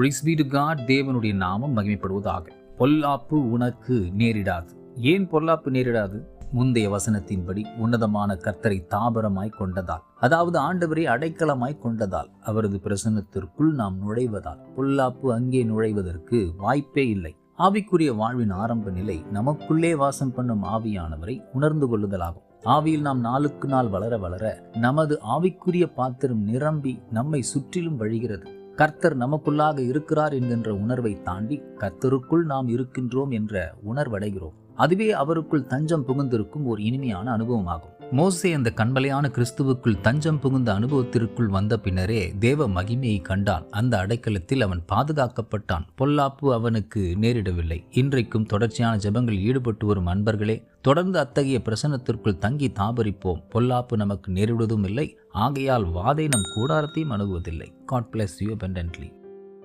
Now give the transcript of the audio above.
Price B to God தேவனுடைய நாமம் மகிமைப்படுவதாக. பொல்லாப்பு உனக்கு நேரிடாது. ஏன் பொல்லாப்பு நேரிடாது? முந்தைய வசனத்தின்படி உன்னதமான கர்த்தரை தாபரமாய் கொண்டதால் அதாவது ஆண்டவரை அடைக்கலமாய் கொண்டதால் அவரது பிரசன்னத்திற்குள் நாம் நுழைவதால் பொல்லாப்பு அங்கே நுழைவதற்கு வாய்ப்பே இல்லை. ஆவிக்குரிய வாழ்வின் ஆரம்ப நிலை நமக்குள்ளே வாசம் பண்ணும் ஆவியானவரை உணர்ந்து கொள்ளுதலாகும். ஆவியில் நாம் நாளுக்கு நாள் வளர வளர நமது ஆவிக்குரிய பாத்திரம் நிரம்பி நம்மை சுற்றிலும் வழிகிறது. கர்த்தர் நமக்குள்ளாக இருக்கிறார் என்கின்ற உணர்வை தாண்டி கர்த்தருக்குள் நாம் இருக்கின்றோம் என்ற உணர்வடைகிறோம். அதுவே அவருக்குள் தஞ்சம் புகுந்திருக்கும் ஒரு இனிமையான அனுபவமாகும். மோசே அந்த கண்மலையான கிறிஸ்துவுக்குள் தஞ்சம் புகுந்த அனுபவத்திற்குள் வந்த பின்னரே தேவ மகிமையை கண்டான். அந்த அடைக்கலத்தில் அவன் பாதுகாக்கப்பட்டான். பொல்லாப்பு அவனுக்கு நேரிடவில்லை. இன்றைக்கும் தொடர்ச்சியான ஜெபங்களில் ஈடுபட்டு வரும் அன்பர்களே தொடர்ந்து அத்தகைய பிரசன்னத்திற்குள் தங்கி தாபரிப்போம். பொல்லாப்பு நமக்கு நேரிடுவதும் இல்லை. ஆகையால் வாதை நம் கூடாரத்தையும் அணுகுவதில்லை. God bless you abundantly.